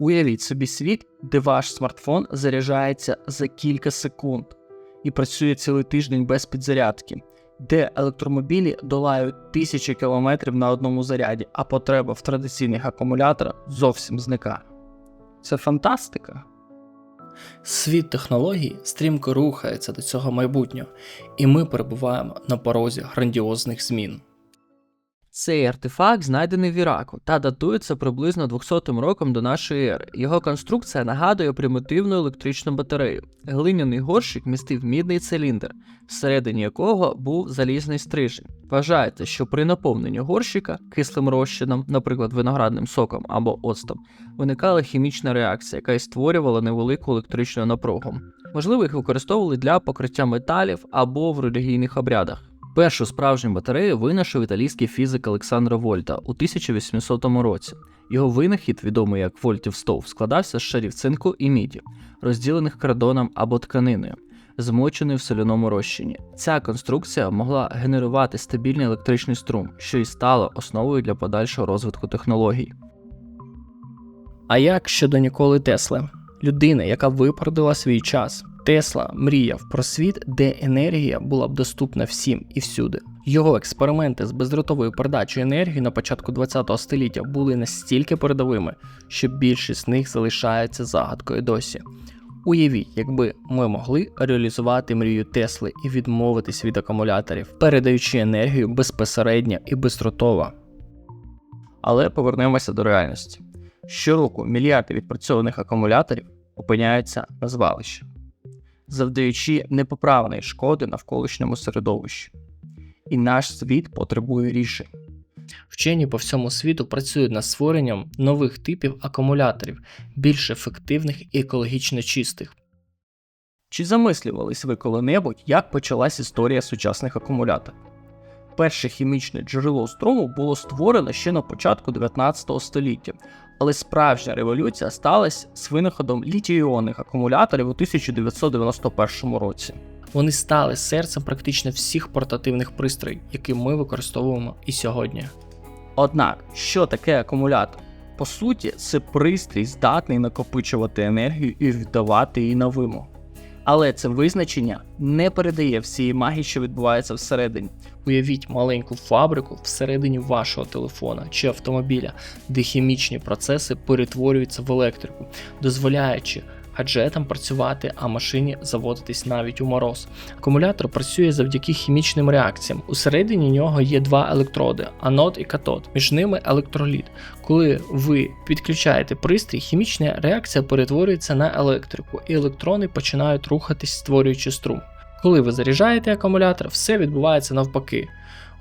Уявіть собі світ, де ваш смартфон заряджається за кілька секунд і працює цілий тиждень без підзарядки, де електромобілі долають тисячі кілометрів на одному заряді, а потреба в традиційних акумуляторах зовсім зникає. Це фантастика. Світ технологій стрімко рухається до цього майбутнього, і ми перебуваємо на порозі грандіозних змін. Цей артефакт знайдений в Іраку та датується приблизно 200 роком до нашої ери. Його конструкція нагадує примітивну електричну батарею. Глиняний горщик містив мідний циліндр, всередині якого був залізний стрижень. Вважається, що при наповненні горщика кислим розчином, наприклад, виноградним соком або оцтом, виникала хімічна реакція, яка і створювала невелику електричну напругу. Можливо, їх використовували для покриття металів або в релігійних обрядах. Першу справжню батарею винайшов італійський фізик Олександро Вольта у 1800 році. Його винахід, відомий як Вольтів стов, складався з шарів цинку і міді, розділених кардоном або тканиною, змоченої в соляному розчині. Ця конструкція могла генерувати стабільний електричний струм, що і стало основою для подальшого розвитку технологій. А як щодо Ніколи Тесли, людини, яка випередила свій час? Тесла мріяв про світ, де енергія була б доступна всім і всюди. Його експерименти з бездротовою передачею енергії на початку ХХ століття були настільки передовими, що більшість з них залишається загадкою досі. Уявіть, якби ми могли реалізувати мрію Тесли і відмовитись від акумуляторів, передаючи енергію безпосередньо і бездротово. Але повернемося до реальності. Щороку мільярди відпрацьованих акумуляторів опиняються на звалищі, завдаючи непоправної шкоди навколишньому середовищу. І наш світ потребує рішень. Вчені по всьому світу працюють над створенням нових типів акумуляторів, більш ефективних і екологічно чистих. Чи замислювались ви коли-небудь, як почалась історія сучасних акумуляторів? Перше хімічне джерело струму було створено ще на початку 19 століття, але справжня революція сталася з винаходом літій-іонних акумуляторів у 1991 році. Вони стали серцем практично всіх портативних пристроїв, які ми використовуємо і сьогодні. Однак, що таке акумулятор? По суті, це пристрій, здатний накопичувати енергію і віддавати її на вимогу. Але це визначення не передає всієї магії, що відбувається всередині. Уявіть маленьку фабрику всередині вашого телефона чи автомобіля, де хімічні процеси перетворюються в електрику, дозволяючи гаджетам працювати, а машині заводитись навіть у мороз. Акумулятор працює завдяки хімічним реакціям. Усередині нього є два електроди анод і катод, між ними електроліт. Коли ви підключаєте пристрій, хімічна реакція перетворюється на електрику, і електрони починають рухатись, створюючи струм. Коли ви заряджаєте акумулятор, все відбувається навпаки,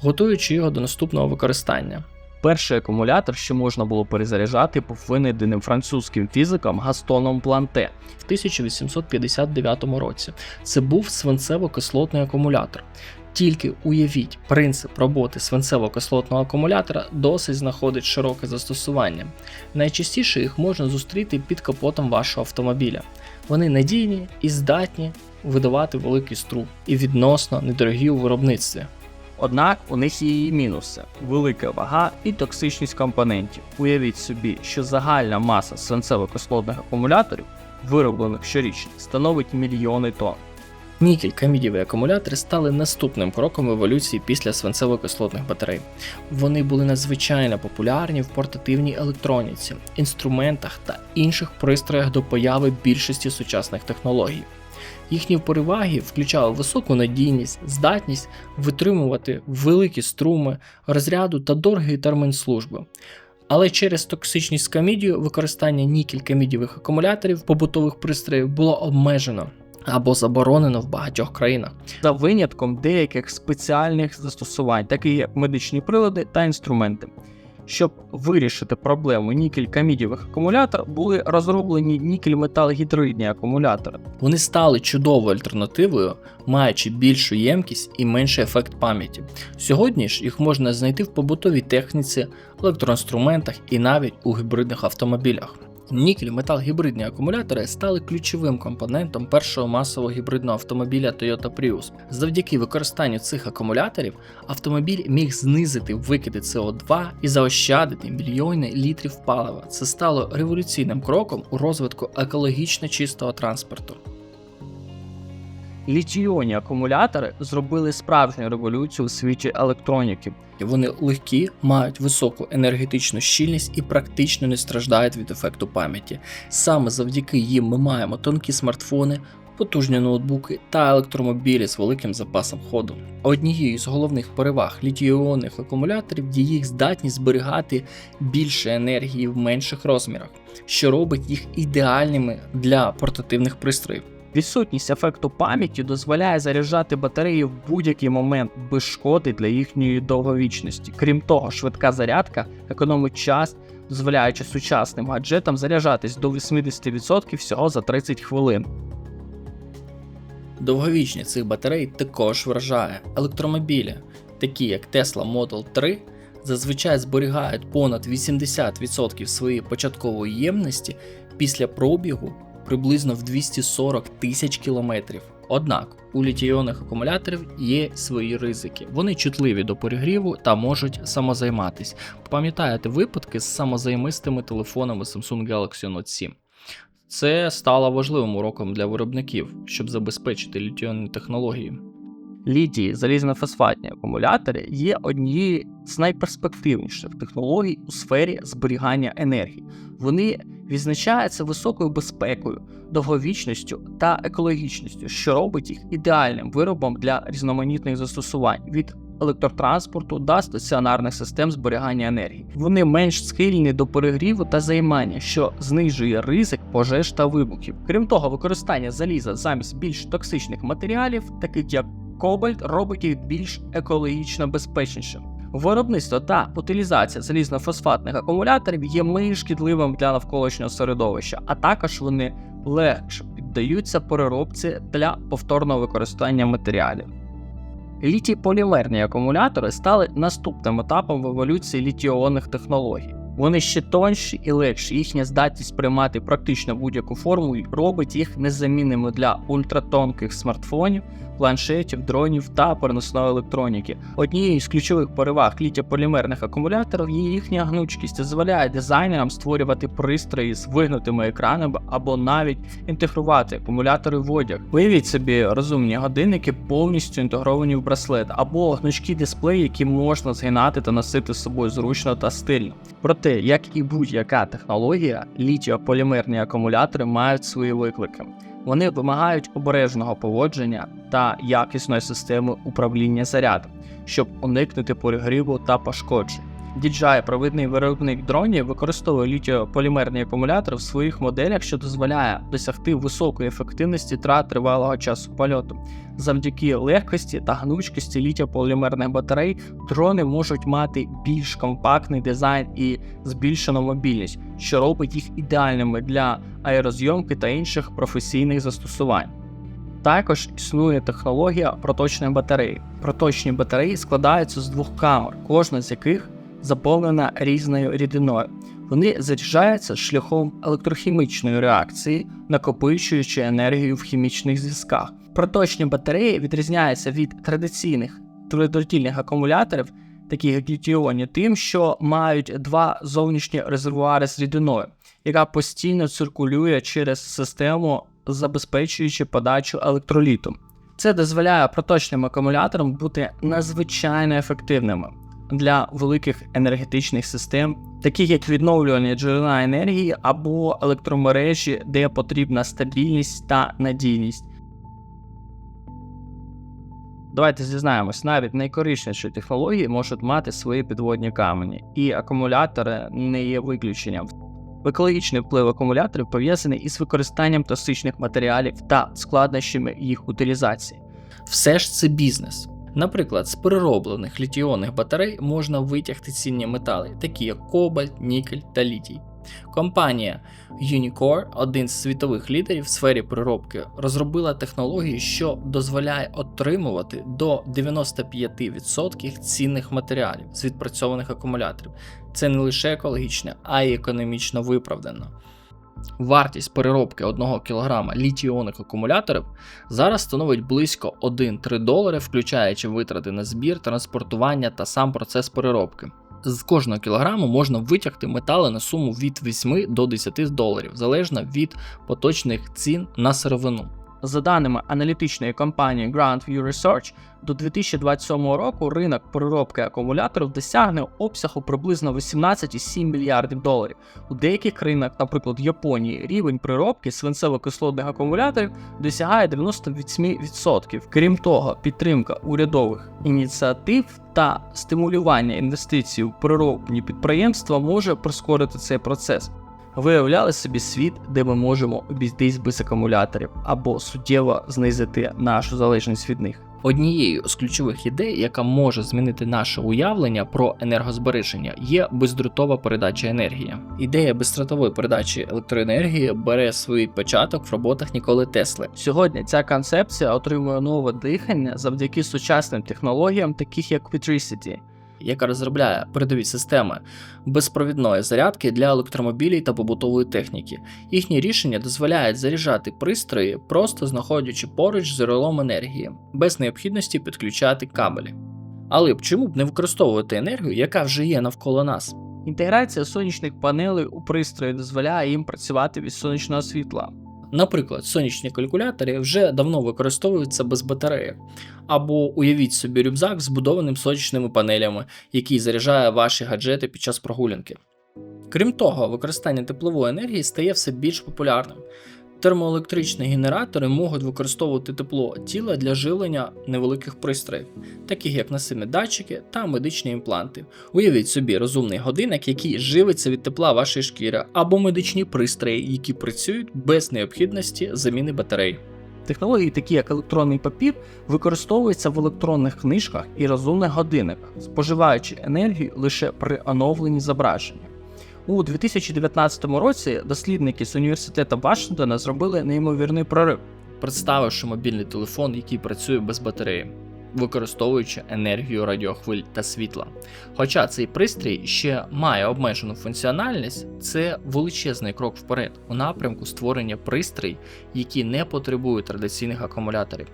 готуючи його до наступного використання. Перший акумулятор, що можна було перезаряджати, був винайденим французьким фізиком Гастоном Планте. в 1859 році. Це був свинцево-кислотний акумулятор. Тільки уявіть, принцип роботи свинцево-кислотного акумулятора досить знаходить широке застосування. Найчастіше їх можна зустріти під капотом вашого автомобіля. Вони надійні і здатні видавати великий струм і відносно недорогі у виробництві. Однак у них є і мінуси: велика вага і токсичність компонентів. Уявіть собі, що загальна маса свинцево-кислотних акумуляторів, вироблених щорічно, становить мільйони тонн. Нікель камідєві акумулятори стали наступним кроком еволюції після свинцево-кислотних батарей. Вони були надзвичайно популярні в портативній електроніці, інструментах та інших пристроях до появи більшості сучасних технологій. Їхні переваги включали високу надійність, здатність витримувати великі струми, розряду та довгий термін служби. Але через токсичність камідію використання нікель-камідієвих акумуляторів побутових пристроїв було обмежено або заборонено в багатьох країнах. За винятком деяких спеціальних застосувань, такі як медичні прилади та інструменти. Щоб вирішити проблему нікель-камідієвих акумуляторів, були розроблені нікель-метал-гідридні акумулятори. Вони стали чудовою альтернативою, маючи більшу ємкість і менший ефект пам'яті. Сьогодні ж їх можна знайти в побутовій техніці, електроінструментах і навіть у гібридних автомобілях. Нікель метал-гібридні акумулятори стали ключовим компонентом першого масового гібридного автомобіля Toyota Prius. Завдяки використанню цих акумуляторів автомобіль міг знизити викиди СО2 і заощадити мільйони літрів палива. Це стало революційним кроком у розвитку екологічно чистого транспорту. Літійонні акумулятори зробили справжню революцію у світі електроніки. Вони легкі, мають високу енергетичну щільність і практично не страждають від ефекту пам'яті. Саме завдяки їм ми маємо тонкі смартфони, потужні ноутбуки та електромобілі з великим запасом ходу. Однією з головних переваг літій-іонних акумуляторів є їх здатність зберігати більше енергії в менших розмірах, що робить їх ідеальними для портативних пристроїв. Відсутність ефекту пам'яті дозволяє заряджати батареї в будь-який момент без шкоди для їхньої довговічності. Крім того, швидка зарядка економить час, дозволяючи сучасним гаджетам заряджатись до 80% всього за 30 хвилин. Довговічність цих батарей також вражає електромобілі, такі як Tesla Model 3, зазвичай зберігають понад 80% своєї початкової ємності після пробігу приблизно в 240 тисяч кілометрів. Однак у літійонних акумуляторів є свої ризики. Вони чутливі до перегріву та можуть самозайматись. Пам'ятаєте випадки з самозаймистими телефонами Samsung Galaxy Note 7? Це стало важливим уроком для виробників, щоб забезпечити літіонні технології. Літії залізнофосфатні акумулятори є однією з найперспективніших технологій у сфері зберігання енергії. Вони відзначаються високою безпекою, довговічністю та екологічністю, що робить їх ідеальним виробом для різноманітних застосувань від електротранспорту до стаціонарних систем зберігання енергії. Вони менш схильні до перегріву та займання, що знижує ризик пожеж та вибухів. Крім того, використання заліза замість більш токсичних матеріалів, таких як кобальт, робить їх більш екологічно безпечнішим. Виробництво та утилізація залізно-фосфатних акумуляторів є менш шкідливим для навколишнього середовища, а також вони легше піддаються переробці для повторного використання матеріалів. Літій полімерні акумулятори стали наступним етапом в еволюції літіонних технологій. Вони ще тонші і легші. Їхня здатність приймати практично будь-яку форму робить їх незамінними для ультратонких смартфонів, планшетів, дронів та переносної електроніки. Однією з ключових переваг літіополімерних акумуляторів є їхня гнучкість, дозволяє дизайнерам створювати пристрої з вигнутими екранами або навіть інтегрувати акумулятори в одяг. Уявіть собі розумні годинники, повністю інтегровані в браслет, або гнучкі дисплеї, які можна згинати та носити з собою зручно та стильно. Проте, як і будь-яка технологія, літіополімерні акумулятори мають свої виклики. Вони вимагають обережного поводження та якісної системи управління зарядом, щоб уникнути перегріву та пошкоджень. DJI, провідний виробник дронів, використовує літіополімерний акумулятор в своїх моделях, що дозволяє досягти високої ефективності та тривалого часу польоту. Завдяки легкості та гнучкості літіополімерних батарей дрони можуть мати більш компактний дизайн і збільшену мобільність, що робить їх ідеальними для аерозйомки та інших професійних застосувань. Також існує технологія проточної батареї. Проточні батареї складаються з двох камер, кожна з яких заповнена різною рідиною. Вони заряджаються шляхом електрохімічної реакції, накопичуючи енергію в хімічних зв'язках. Проточні батареї відрізняються від традиційних твердотільних акумуляторів, таких як літіоні, тим, що мають два зовнішні резервуари з рідиною, яка постійно циркулює через систему, забезпечуючи подачу електроліту. Це дозволяє проточним акумуляторам бути надзвичайно ефективними для великих енергетичних систем, таких як відновлювання джерела енергії або електромережі, де потрібна стабільність та надійність. Давайте зізнаємось, навіть найкорисніші технології можуть мати свої підводні камені, і акумулятори не є виключенням. Екологічний вплив акумуляторів пов'язаний із використанням токсичних матеріалів та складнощами їх утилізації. Все ж це бізнес. Наприклад, з перероблених літіонних батарей можна витягти цінні метали, такі як кобальт, нікель та літій. Компанія Unicore, один з світових лідерів в сфері переробки, розробила технологію, що дозволяє отримувати до 95% цінних матеріалів з відпрацьованих акумуляторів. Це не лише екологічно, а й економічно виправдано. Вартість переробки 1 кг літій-іонних акумуляторів зараз становить близько 1-3 долари, включаючи витрати на збір, транспортування та сам процес переробки. З кожного кілограму можна витягти метали на суму від 8 до 10 доларів, залежно від поточних цін на сировину. За даними аналітичної компанії Grand View Research, до 2027 року ринок переробки акумуляторів досягне обсягу приблизно 18,7 мільярдів доларів. У деяких країнах, наприклад, Японії, рівень переробки свинцево-кислотних акумуляторів досягає 98%. Крім того, підтримка урядових ініціатив та стимулювання інвестицій у переробні підприємства може прискорити цей процес. Виявляли собі світ, де ми можемо обійтись без акумуляторів або суттєво знизити нашу залежність від них. Однією з ключових ідей, яка може змінити наше уявлення про енергозбереження, є бездротова передача енергії. Ідея бездротової передачі електроенергії бере свій початок в роботах Ніколи Тесли. Сьогодні ця концепція отримує нове дихання завдяки сучасним технологіям, таких як Petricity. Яка розробляє передові системи безпровідної зарядки для електромобілів та побутової техніки. Їхні рішення дозволяють заряджати пристрої, просто знаходячи поруч з джерелом енергії, без необхідності підключати кабелі. Але чому б не використовувати енергію, яка вже є навколо нас? Інтеграція сонячних панелей у пристрої дозволяє їм працювати від сонячного світла. Наприклад, сонячні калькулятори вже давно використовуються без батареї. Або уявіть собі рюкзак збудованим сонячними панелями, який заряджає ваші гаджети під час прогулянки. Крім того, використання теплової енергії стає все більш популярним. Термоелектричні генератори можуть використовувати тепло тіла для живлення невеликих пристроїв, таких як насильні датчики та медичні імпланти. Уявіть собі розумний годинник, який живиться від тепла вашої шкіри, або медичні пристрої, які працюють без необхідності заміни батарей. Технології, такі як електронний папір, використовуються в електронних книжках і розумних годинниках, споживаючи енергію лише при оновленні зображення. У 2019 році дослідники з університету Вашингтона зробили неймовірний прорив. представивши мобільний телефон, який працює без батареї, використовуючи енергію радіохвиль та світла. Хоча цей пристрій ще має обмежену функціональність, це величезний крок вперед у напрямку створення пристрій, які не потребують традиційних акумуляторів.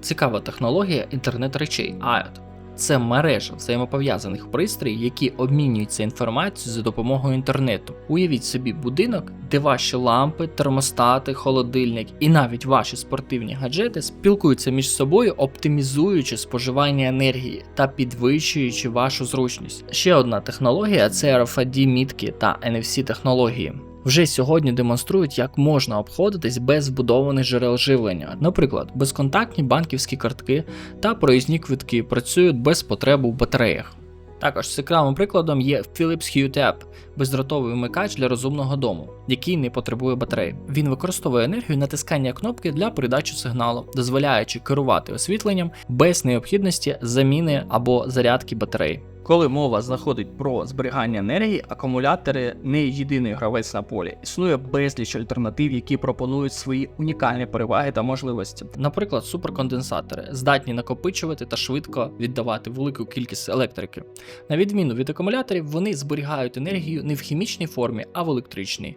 Цікава технологія інтернет речей IoT. Це мережа взаємопов'язаних пристроїв, які обмінюються інформацією за допомогою інтернету. Уявіть собі будинок, де ваші лампи, термостати, холодильник і навіть ваші спортивні гаджети спілкуються між собою, оптимізуючи споживання енергії та підвищуючи вашу зручність. Ще одна технологія це RFID мітки та NFC технології. Вже сьогодні демонструють, як можна обходитись без вбудованих джерел живлення. Наприклад, безконтактні банківські картки та проїзні квитки працюють без потреби в батареях. Також цікавим прикладом є Philips Hue Tab – бездротовий вмикач для розумного дому, який не потребує батареї. Він використовує енергію натискання кнопки для передачі сигналу, дозволяючи керувати освітленням без необхідності заміни або зарядки батареї. Коли мова заходить про зберігання енергії, акумулятори не єдиний гравець на полі. Існує безліч альтернатив, які пропонують свої унікальні переваги та можливості. Наприклад, суперконденсатори здатні накопичувати та швидко віддавати велику кількість електрики. На відміну від акумуляторів, вони зберігають енергію не в хімічній формі, а в електричній.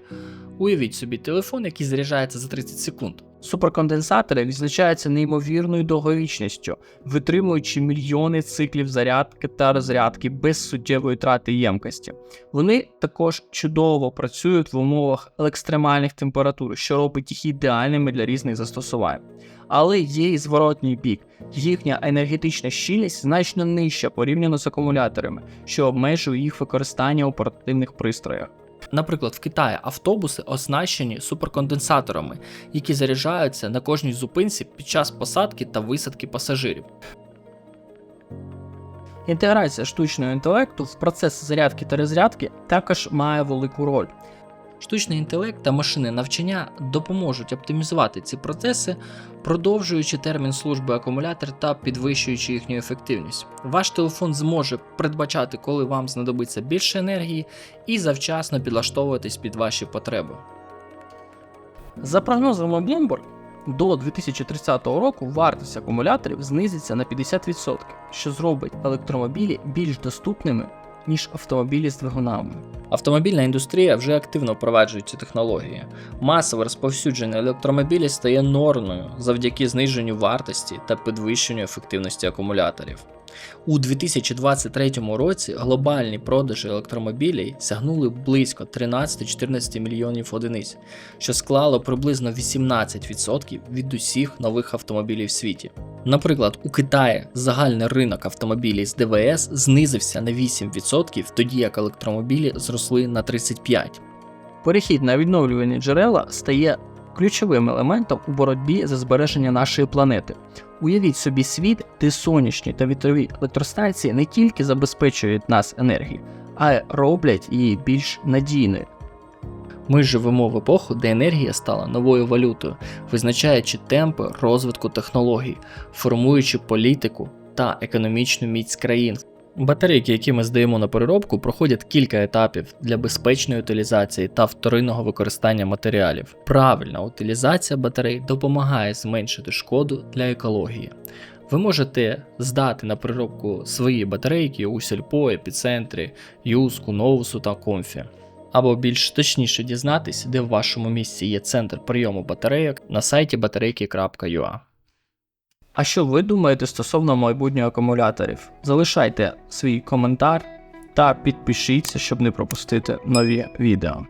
Уявіть собі телефон, який заряджається за 30 секунд. Суперконденсатори відзначаються неймовірною довговічністю, витримуючи мільйони циклів зарядки та розрядки без суттєвої трати ємкості. Вони також чудово працюють в умовах екстремальних температур, що робить їх ідеальними для різних застосувань. Але є і зворотній бік. Їхня енергетична щільність значно нижча порівняно з акумуляторами, що обмежує їх використання у портативних пристроях. Наприклад, в Китаї автобуси оснащені суперконденсаторами, які заряджаються на кожній зупинці під час посадки та висадки пасажирів. Інтеграція штучного інтелекту в процес зарядки та розрядки також має велику роль. Штучний інтелект та машини навчання допоможуть оптимізувати ці процеси, продовжуючи термін служби акумулятор та підвищуючи їхню ефективність. Ваш телефон зможе передбачати, коли вам знадобиться більше енергії, і завчасно підлаштовуватись під ваші потреби. За прогнозами Bloomberg, до 2030 року вартість акумуляторів знизиться на 50%, що зробить електромобілі більш доступними ніж автомобілі з двигунами. Автомобільна індустрія вже активно впроваджує ці технології. Масове розповсюдження електромобілів стає нормою завдяки зниженню вартості та підвищенню ефективності акумуляторів. У 2023 році глобальні продажі електромобілів сягнули близько 13-14 мільйонів одиниць, що склало приблизно 18% від усіх нових автомобілів в світі. Наприклад, у Китаї загальний ринок автомобілів з ДВС знизився на 8%, тоді як електромобілі зросли на 35%. Перехід на відновлювані джерела стає ключовим елементом у боротьбі за збереження нашої планети. Уявіть собі світ, де сонячні та вітрові електростанції не тільки забезпечують нас енергією, а й роблять її більш надійною. Ми живемо в епоху, де енергія стала новою валютою, визначаючи темпи розвитку технологій, формуючи політику та економічну міць країн. Батарейки, які ми здаємо на переробку, проходять кілька етапів для безпечної утилізації та вторинного використання матеріалів. Правильна утилізація батарей допомагає зменшити шкоду для екології. Ви можете здати на переробку свої батарейки у сільпо, епіцентрі, юску, новусу та комфі. Або більш точніше дізнатись, де в вашому місці є центр прийому батарейок на сайті батарейки.ua. А що ви думаєте стосовно майбутнього акумуляторів? Залишайте свій коментар та підпишіться, щоб не пропустити нові відео.